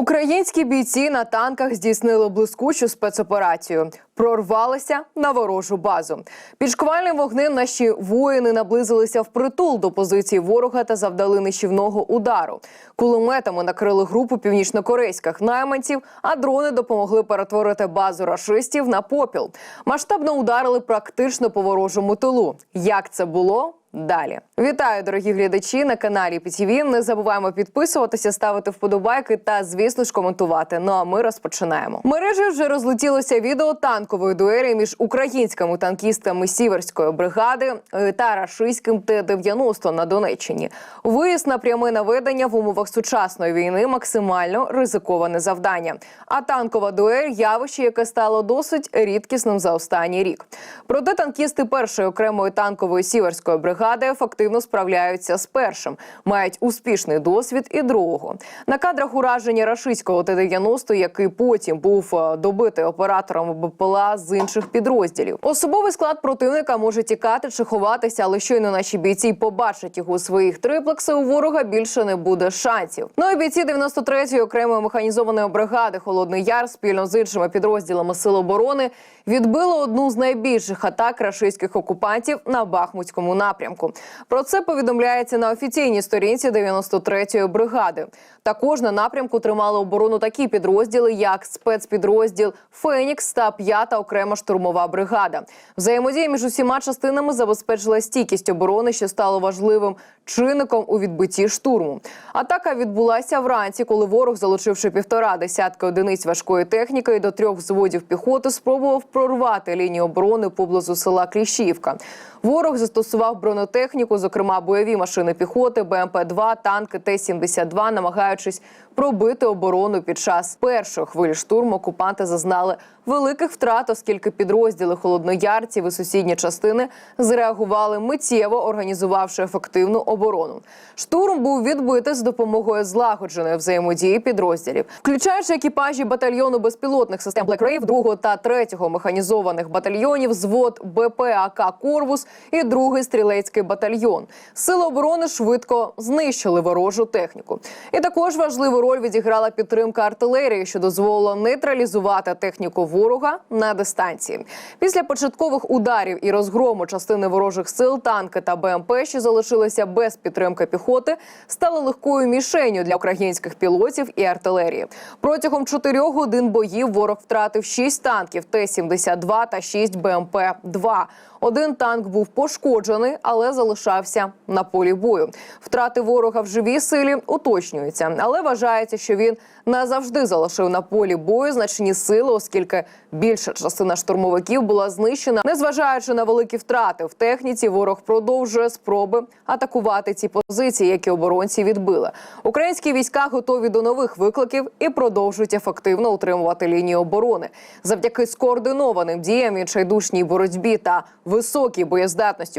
Українські бійці на танках здійснили блискучу спецоперацію. Прорвалися на ворожу базу. Під шквальним вогнем наші воїни наблизилися впритул до позиції ворога та завдали нищівного удару. Кулеметами накрили групу північнокорейських найманців, а дрони допомогли перетворити базу рашистів на попіл. Масштабно ударили практично по ворожому тилу. Як це було? Далі вітаю, дорогі глядачі на каналі ПТВ. Не забуваємо підписуватися, ставити вподобайки та, звісно ж, коментувати. Ну а ми розпочинаємо. Мережі вже розлетілося відео танкової дуелі між українськими танкістами сіверської бригади е, та рашистським Т-90 на Донеччині. Виїзд на пряме наведення в умовах сучасної війни максимально ризиковане завдання. А танкова дуель явище, яке стало досить рідкісним за останній рік. Проте танкісти першої окремої танкової сіверської бригади ефективно справляються з першим, мають успішний досвід і другого. На кадрах ураження рашистського Т-90, який потім був е, добитий оператором БПЛА з інших підрозділів. Особовий склад противника може тікати чи ховатися, але щойно наші бійці побачать його у своїх триплекси. У ворога більше не буде шансів. Ну і бійці 93-ї окремої механізованої бригади Холодний Яр спільно з іншими підрозділами Сил оборони відбили одну з найбільших атак рашистських окупантів на Бахмутському напрямку. Про це повідомляється на офіційній сторінці 93-ї бригади. Також на напрямку тримали оборону такі підрозділи, як спецпідрозділ Фенікс та 5-та окрема штурмова бригада. Взаємодія між усіма частинами забезпечила стійкість оборони, що стало важливим чинником у відбитті штурму. Атака відбулася вранці, коли ворог, залучивши півтора десятки одиниць важкої техніки до трьох взводів піхоти, спробував прорвати лінію оборони поблизу села Кліщівка. Ворог застосував бронетехніку, зокрема бойові машини піхоти, БМП-2, танки Т-72, намагаючись пробити оборону під час першої хвилі штурму. Окупанти зазнали великих втрат, оскільки підрозділи холодноярців і сусідні частини зреагували миттєво, організувавши ефективну оборону. Штурм був відбитий з допомогою злагодженої взаємодії підрозділів, включаючи екіпажі батальйону безпілотних систем Black Rave 2 та 3 механізованих батальйонів, звод БП АК Корвус і другий стрілецький батальйон. Сили оборони швидко знищили ворожу техніку. І також важливу роль відіграла підтримка артилерії, що дозволила нейтралізувати техніку ворога на дистанції. Після початкових ударів і розгрому частини ворожих сил, танки та БМП, що залишилися без підтримки піхоти, стали легкою мішенью для українських пілотів і артилерії. Протягом чотирьох годин боїв ворог втратив шість танків Т-72 та шість БМП-2. Один танк був пошкоджений, але залишався на полі бою. Втрати ворога в живій силі уточнюються, але вважається, що він назавжди залишив на полі бою значні сили, оскільки більша частина штурмовиків була знищена. Незважаючи на великі втрати в техніці, ворог продовжує спроби атакувати ці позиції, які оборонці відбили. Українські війська готові до нових викликів і продовжують ефективно утримувати лінію оборони завдяки скоординованим діям відчайдушній боротьбі та високій боєздатності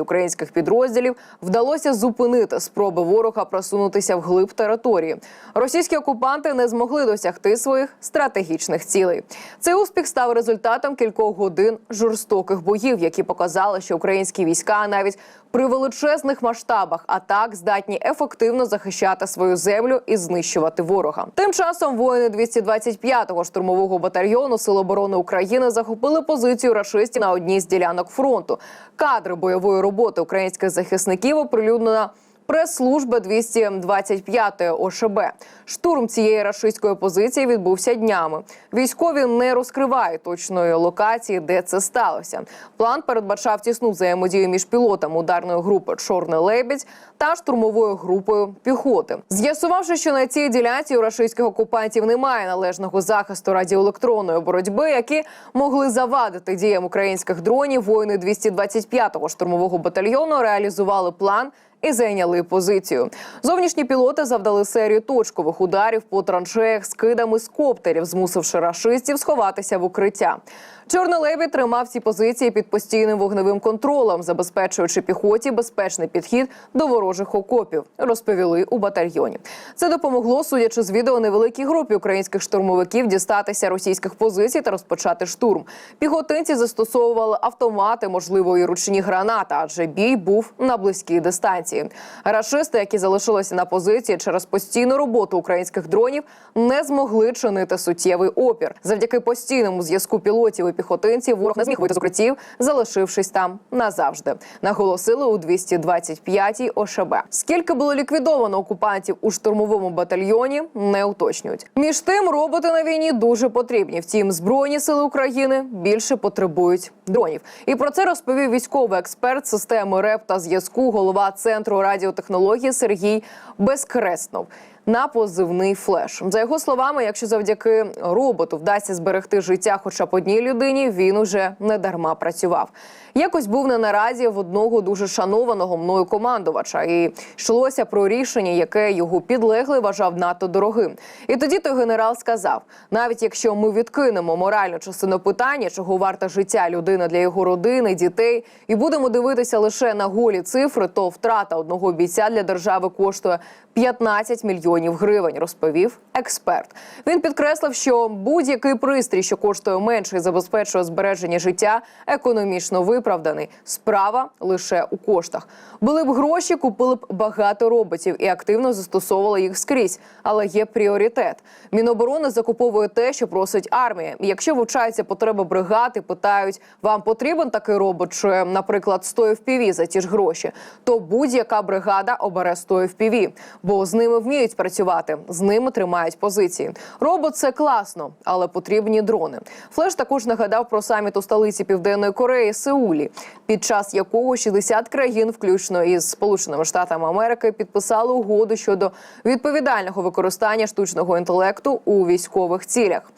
українських підрозділів вдалося зупинити спроби ворога просунутися вглиб території. Російські окупанти не змогли досягти своїх стратегічних цілей. Цей успіх став результатом кількох годин жорстоких боїв, які показали, що українські війська навіть при величезних масштабах атак здатні ефективно захищати свою землю і знищувати ворога. Тим часом воїни 225-го штурмового батальйону Сил оборони України захопили позицію рашистів на одній з ділянок фронту. Кадри бойової роботи українських захисників оприлюднено прес-служба 225-ї ОШБ. Штурм цієї рашистської позиції відбувся днями. Військові не розкривають точної локації, де це сталося. План передбачав тісну взаємодію між пілотами ударної групи Чорний лебідь та штурмовою групою піхоти. З'ясувавши, що на цій ділянці у рашистських окупантів немає належного захисту радіоелектронної боротьби, які могли завадити діям українських дронів, воїни 225-го штурмового батальйону реалізували план і зайняли позицію. Зовнішні пілоти завдали серію точкових ударів по траншеях з кидами з коптерів, змусивши рашистів сховатися в укриття. Чорний тримав ці позиції під постійним вогневим контролем, забезпечуючи піхоті безпечний підхід до ворожих окопів. Розповіли у батальйоні. Це допомогло, судячи з відео, невеликій групі українських штурмовиків дістатися російських позицій та розпочати штурм. Піхотинці застосовували автомати, можливо, і ручні гранати, адже бій був на близькій дистанції. Авіації. Рашисти, які залишилися на позиції через постійну роботу українських дронів, не змогли чинити суттєвий опір. Завдяки постійному зв'язку пілотів і піхотинців ворог не зміг вийти з укриттів, залишившись там назавжди. Наголосили у 225-й ОШБ. Скільки було ліквідовано окупантів у штурмовому батальйоні, не уточнюють. Між тим, роботи на війні дуже потрібні. Втім, збройні сили України більше потребують дронів. І про це розповів військовий експерт системи РЕП та зв'язку, голова центру радіотехнології Сергій Безкреснов. На позивний флеш за його словами, якщо завдяки роботу вдасться зберегти життя, хоча б одній людині, він уже не дарма працював. Якось був на нараді в одного дуже шанованого мною командувача, і йшлося про рішення, яке його підлеглий вважав надто дорогим. І тоді той генерал сказав: навіть якщо ми відкинемо моральну частину питання, чого варта життя людини для його родини, дітей, і будемо дивитися лише на голі цифри, то втрата одного бійця для держави коштує 15 мільйонів гривень, розповів експерт. Він підкреслив, що будь-який пристрій, що коштує менше і забезпечує збереження життя, економічно виправданий. Справа лише у коштах. Були б гроші, купили б багато роботів і активно застосовували їх скрізь. Але є пріоритет. Міноборони закуповує те, що просить армія. Якщо вивчаються потреби бригади, питають, вам потрібен такий робот, чи, наприклад, 100 FPV за ті ж гроші, то будь-яка бригада обере 100 FPV, бо з ними вміють працювати, з ними тримають позиції. Робот це класно, але потрібні дрони. Флеш також нагадав про саміт у столиці Південної Кореї Сеулі, під час якого 60 країн, включно із Сполученими Штатами Америки, підписали угоду щодо відповідального використання штучного інтелекту у військових цілях.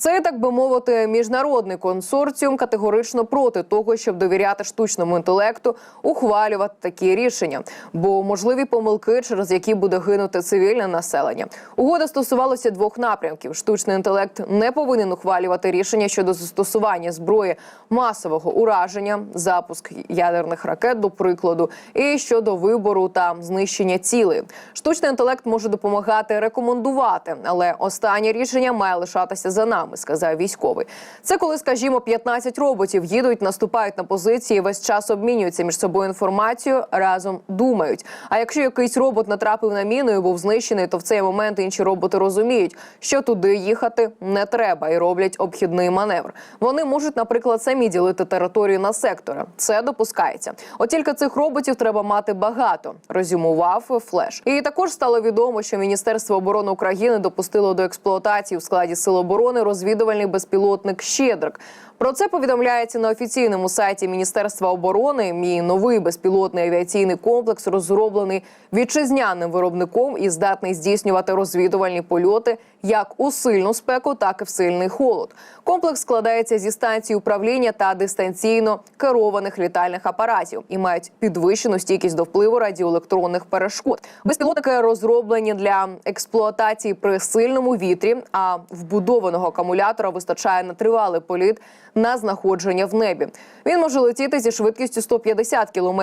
Це так би мовити, міжнародний консорціум категорично проти того, щоб довіряти штучному інтелекту, ухвалювати такі рішення, бо можливі помилки, через які буде гинути цивільне населення. Угода стосувалася двох напрямків: штучний інтелект не повинен ухвалювати рішення щодо застосування зброї масового ураження, запуск ядерних ракет, до прикладу, і щодо вибору та знищення цілей. Штучний інтелект може допомагати рекомендувати, але останнє рішення має лишатися за нами, сказав військовий. Це коли, скажімо, 15 роботів їдуть, наступають на позиції, весь час обмінюються між собою інформацією, разом думають. А якщо якийсь робот натрапив на міну і був знищений, то в цей момент інші роботи розуміють, що туди їхати не треба, і роблять обхідний маневр. Вони можуть, наприклад, самі ділити територію на сектори. Це допускається. От тільки цих роботів треба мати багато. Резюмував флеш. І також стало відомо, що Міністерство оборони України допустило до експлуатації в складі сил оборони розвідувальний безпілотник Щедрик. Про це повідомляється на офіційному сайті Міністерства оборони. Мій новий безпілотний авіаційний комплекс розроблений вітчизняним виробником і здатний здійснювати розвідувальні польоти як у сильну спеку, так і в сильний холод. Комплекс складається зі станцій управління та дистанційно керованих літальних апаратів і мають підвищену стійкість до впливу радіоелектронних перешкод. Безпілотники розроблені для експлуатації при сильному вітрі, а вбудованого акумулятора вистачає на тривалий політ на знаходження в небі. Він може летіти зі швидкістю 150 км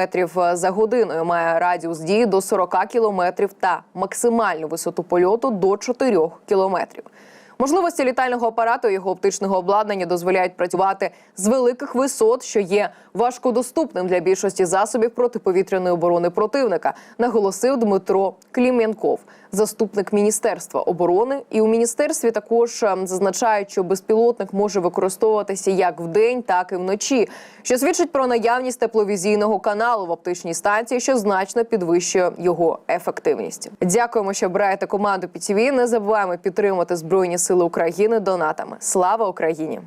за годиною. Має радіус дії до 40 км та максимальну висоту польоту до 4 км. Можливості літального апарату і його оптичного обладнання дозволяють працювати з великих висот, що є важкодоступним для більшості засобів протиповітряної оборони противника, наголосив Дмитро Клім'янков, заступник міністерства оборони. І у міністерстві також е, зазначають, що безпілотник може використовуватися як вдень, так і вночі, що свідчить про наявність тепловізійного каналу в оптичній станції, що значно підвищує його ефективність. Дякуємо, що обираєте команду ПІТІВІ. Не забуваємо підтримати збройні сили України донатами. Слава Україні!